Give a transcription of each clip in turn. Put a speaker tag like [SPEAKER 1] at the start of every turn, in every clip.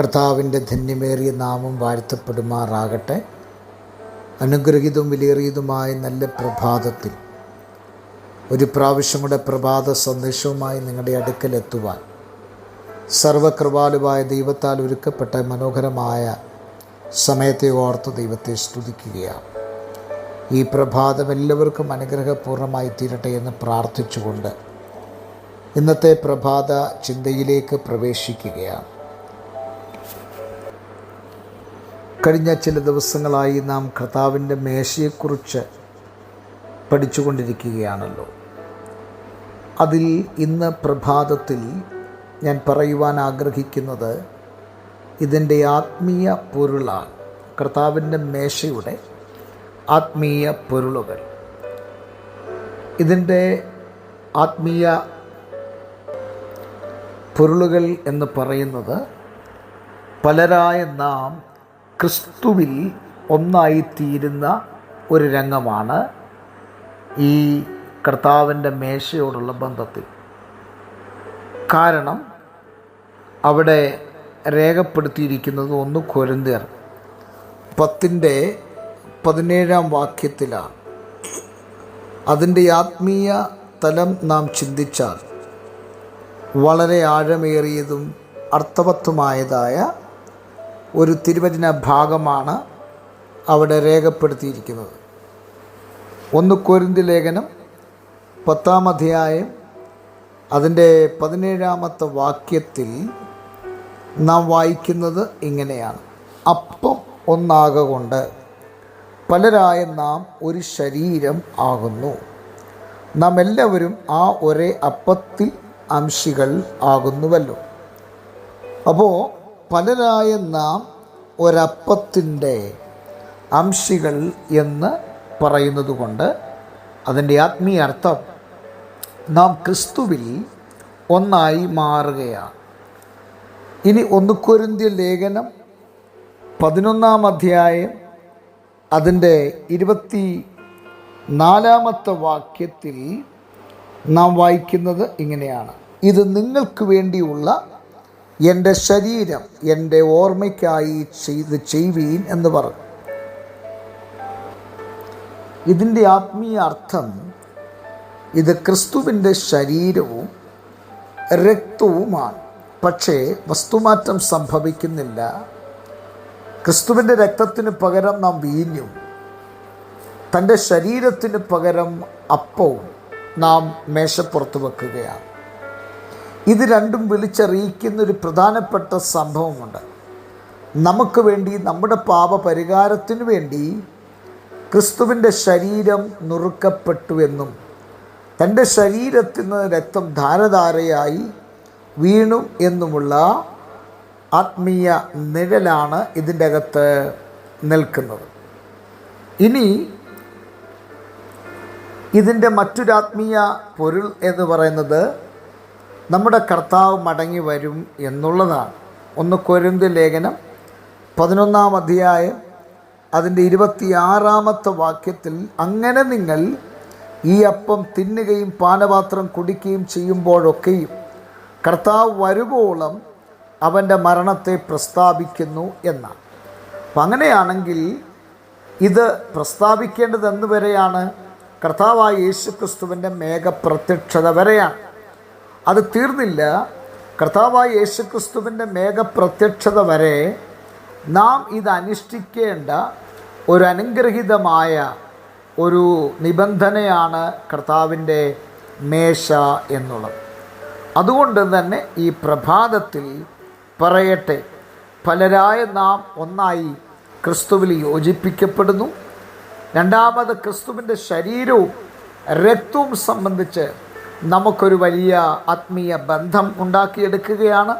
[SPEAKER 1] കർത്താവിന്റെ ധന്യമേറിയ നാമം വാഴ്ത്തപ്പെടുമാറാകട്ടെ. അനുഗ്രഹീതവും വിലയേറിയതുമായ നല്ല പ്രഭാതത്തിൽ ഒരു പ്രാവശ്യം കൂടെ പ്രഭാത സന്ദേശവുമായി നിങ്ങളുടെ അടുക്കലെത്തുവാൻ സർവകൃപാലുവായ ദൈവത്താൽ ഒരുക്കപ്പെട്ട മനോഹരമായ സമയത്തെ ഓർത്ത് ദൈവത്തെ സ്തുതിക്കുകയാണ്. ഈ പ്രഭാതം എല്ലാവർക്കും അനുഗ്രഹപൂർണമായി തീരട്ടെ എന്ന് പ്രാർത്ഥിച്ചുകൊണ്ട് ഇന്നത്തെ പ്രഭാത ചിന്തയിലേക്ക് പ്രവേശിക്കുകയാണ്. കഴിഞ്ഞ ചില ദിവസങ്ങളായി നാം കർത്താവിന്റെ മേശയെക്കുറിച്ച് പഠിച്ചുകൊണ്ടിരിക്കുകയാണല്ലോ. അതിൽ ഇന്ന് പ്രഭാതത്തിൽ ഞാൻ പറയുവാൻ ആഗ്രഹിക്കുന്നത് ഇതിന്റെ ആത്മീയ പൊരുളാണ്. കർത്താവിന്റെ മേശയുടെ ആത്മീയ പൊരുളുകൾ. ഇതിന്റെ ആത്മീയ പൊരുളുകൾ എന്ന് പറയുന്നത് പലരായ നാം ക്രിസ്തുവിൽ ഒന്നായിത്തീരുന്ന ഒരു രംഗമാണ് ഈ കർത്താവിന്റെ മേശയോടുള്ള ബന്ധത്തിൽ. കാരണം അവിടെ രേഖപ്പെടുത്തിയിരിക്കുന്നത് ഒന്ന് കൊരിന്തിയർ പത്തിന്റെ പതിനേഴാം വാക്യത്തിലാണ്. അതിന്റെ ആത്മീയ തലം നാം ചിന്തിച്ചാൽ വളരെ ആഴമേറിയതും അർത്ഥവത്വമായതായ ഒരു തിരുവചന ഭാഗമാണ് അവിടെ രേഖപ്പെടുത്തിയിരിക്കുന്നത്. ഒന്ന് കൊരിന്തി ലേഖനം പത്താം അധ്യായം അതിന്റെ പതിനേഴാമത്തെ വാക്യത്തിൽ നാം വായിക്കുന്നത് ഇങ്ങനെയാണ്. അപ്പം ഒന്നാകൊണ്ട് പലരായ നാം ഒരു ശരീരം ആകുന്നു. നാം എല്ലാവരും ആ ഒരേ അപ്പത്തിൽ അംശികൾ ആകുന്നുവല്ലോ. അപ്പോൾ പലരായ നാം ഒരപ്പത്തിന്റെ അംശികൾ എന്ന് പറയുന്നത് കൊണ്ട് അതിന്റെ ആത്മീയ അർത്ഥം നാം ക്രിസ്തുവിൽ ഒന്നായി മാറുകയാണ്. ഇനി ഒന്ന് കൊരിന്തിയ ലേഖനം പതിനൊന്നാം അധ്യായം അതിന്റെ ഇരുപത്തി നാലാമത്തെ വാക്യത്തിൽ നാം വായിക്കുന്നത് ഇങ്ങനെയാണ്. ഇത് നിങ്ങൾക്ക് വേണ്ടിയുള്ള എന്റെ ശരീരം എന്റെ ഓർമ്മയ്ക്കായി ചെയ്ത് ചെയ്വീൻ എന്ന് പറഞ്ഞു. ഇതിന്റെ ആത്മീയ അർത്ഥം ഇത് ക്രിസ്തുവിന്റെ ശരീരവും രക്തവുമാണ്. പക്ഷേ വസ്തുമാറ്റം സംഭവിക്കുന്നില്ല. ക്രിസ്തുവിന്റെ രക്തത്തിന് പകരം നാം വീഞ്ഞും. തന്റെ ശരീരത്തിന് പകരം അപ്പവും നാം മേശപ്പുറത്ത് വെക്കുകയാണ്. ഇത് രണ്ടും വിളിച്ചറിയിക്കുന്ന ഒരു പ്രധാനപ്പെട്ട സംഭവമുണ്ട്. നമുക്ക് വേണ്ടി നമ്മുടെ പാപ പരിഹാരത്തിനു വേണ്ടി ക്രിസ്തുവിന്റെ ശരീരം നുറുക്കപ്പെട്ടുവെന്നും തന്റെ ശരീരത്തിൽ നിന്ന് രക്തം ധാരധാരയായി വീണു എന്നുമുള്ള ആത്മീയ നിഴലാണ് ഇതിന്റെ അകത്ത് നിൽക്കുന്നത്. ഇനി ഇതിന്റെ മറ്റൊരാത്മീയ പൊരുൾ എന്ന് പറയുന്നത് നമ്മുടെ കർത്താവ് മടങ്ങി വരും എന്നുള്ളതാണ്. ഒന്ന് കൊരുന്ത് ലേഖനം പതിനൊന്നാം അധ്യായം അതിന്റെ ഇരുപത്തിയാറാമത്തെ വാക്യത്തിൽ അങ്ങനെ നിങ്ങൾ ഈ അപ്പം തിന്നുകയും പാനപാത്രം കുടിക്കുകയും ചെയ്യുമ്പോഴൊക്കെയും കർത്താവ് വരുവോളം അവന്റെ മരണത്തെ പ്രസ്താവിക്കുന്നു എന്നാണ്. അപ്പം അങ്ങനെയാണെങ്കിൽ ഇത് പ്രസ്താവിക്കേണ്ടത് എന്ന് വരെയാണ് കർത്താവായ യേശു ക്രിസ്തുവിന്റെ മേഘപ്രത്യക്ഷത വരെയാണ്. അത് തീർന്നില്ല. കർത്താവായ യേശു ക്രിസ്തുവിന്റെ മേഘപ്രത്യക്ഷത വരെ നാം ഇത് അനുഷ്ഠിക്കേണ്ട ഒരു അനുഗ്രഹീതമായ ഒരു നിബന്ധനയാണ് കർത്താവിന്റെ മേശ എന്നുള്ളത്. അതുകൊണ്ട് തന്നെ ഈ പ്രഭാതത്തിൽ പറയട്ടെ പലരായ നാം ഒന്നായി ക്രിസ്തുവിൽ യോജിപ്പിക്കപ്പെടുന്നു. രണ്ടാമത് ക്രിസ്തുവിന്റെ ശരീരവും രക്തവും സംബന്ധിച്ച് നമുക്കൊരു വലിയ ആത്മീയ ബന്ധം ഉണ്ടാക്കിയെടുക്കുകയാണ്.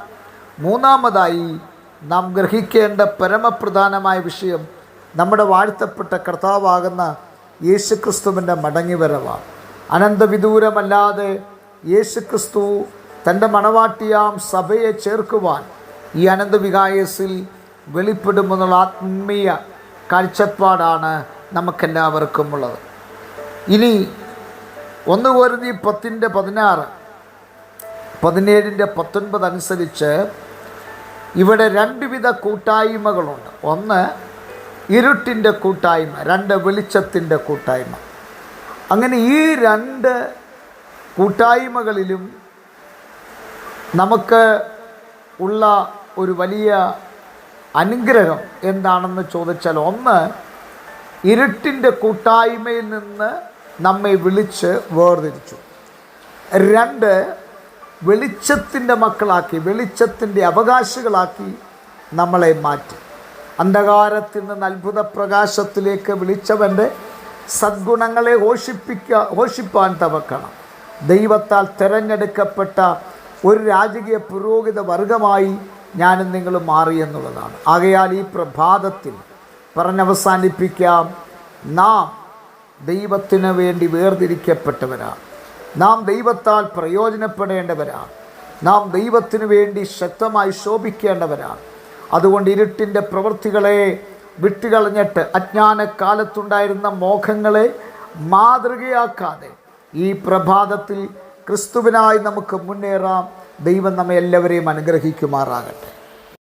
[SPEAKER 1] മൂന്നാമതായി നാം ഗ്രഹിക്കേണ്ട പരമപ്രധാനമായ വിഷയം നമ്മുടെ വാഴ്ത്തപ്പെട്ട കർത്താവാകുന്ന യേശുക്രിസ്തുവിന്റെ മടങ്ങിവരവാണ്. അനന്തവിദൂരമല്ലാതെ യേശുക്രിസ്തു തന്റെ മണവാട്ടിയാം സഭയെ ചേർക്കുവാൻ ഈ അനന്തവികായസിൽ വെളിപ്പെടുമെന്നുള്ള ആത്മീയ കാഴ്ചപ്പാടാണ് നമുക്കെല്ലാവർക്കും ഉള്ളത് ഇനി ഒന്ന് കോരുതി പത്തിന്റെ പതിനാറ് പതിനേഴിന്റെ പത്തൊൻപത് അനുസരിച്ച് ഇവിടെ രണ്ടുവിധ കൂട്ടായ്മകളുണ്ട്. ഒന്ന് ഇരുട്ടിന്റെ കൂട്ടായ്മ രണ്ട് വെളിച്ചത്തിന്റെ കൂട്ടായ്മ. അങ്ങനെ ഈ രണ്ട് കൂട്ടായ്മകളിലും നമുക്ക് ഉള്ള ഒരു വലിയ അനുഗ്രഹം എന്താണെന്ന് ചോദിച്ചാൽ ഒന്ന് ഇരുട്ടിന്റെ കൂട്ടായ്മയിൽ നിന്ന് നമ്മെ വിളിച്ച് വേർതിരിച്ചു. രണ്ട് വെളിച്ചത്തിന്റെ മക്കളാക്കി വെളിച്ചത്തിന്റെ അവകാശികളാക്കി നമ്മളെ മാറ്റി. അന്ധകാരത്തിൽ നിന്ന് അത്ഭുത പ്രകാശത്തിലേക്ക് വിളിച്ചവന്റെ സദ്ഗുണങ്ങളെ ഘോഷിപ്പിക്ക ഘോഷിപ്പാൻ തവക്കണം. ദൈവത്താൽ തിരഞ്ഞെടുക്കപ്പെട്ട ഒരു രാജകീയ പുരോഹിത വർഗമായി ഞാനും നിങ്ങൾ മാറി എന്നുള്ളതാണ്. ആകയാൽ ഈ പ്രഭാതത്തിൽ പറഞ്ഞവസാനിപ്പിക്കാം. നാം ദൈവത്തിന് വേണ്ടി വേർതിരിക്കപ്പെട്ടവരാണ് നാം ദൈവത്താൽ പ്രയോജനപ്പെടേണ്ടവരാണ് നാം ദൈവത്തിന് വേണ്ടി ശക്തമായി ശോഭിക്കേണ്ടവരാണ് അതുകൊണ്ട് ഇരുട്ടിന്റെ പ്രവൃത്തികളെ വിട്ടുകളഞ്ഞിട്ട് അജ്ഞാനക്കാലത്തുണ്ടായിരുന്ന മോഹങ്ങളെ മാതൃകയാക്കാതെ ഈ പ്രഭാതത്തിൽ ക്രിസ്തുവിനായി നമുക്ക് മുന്നേറാം. ദൈവം നമ്മെ എല്ലാവരെയും അനുഗ്രഹിക്കുമാറാകട്ടെ.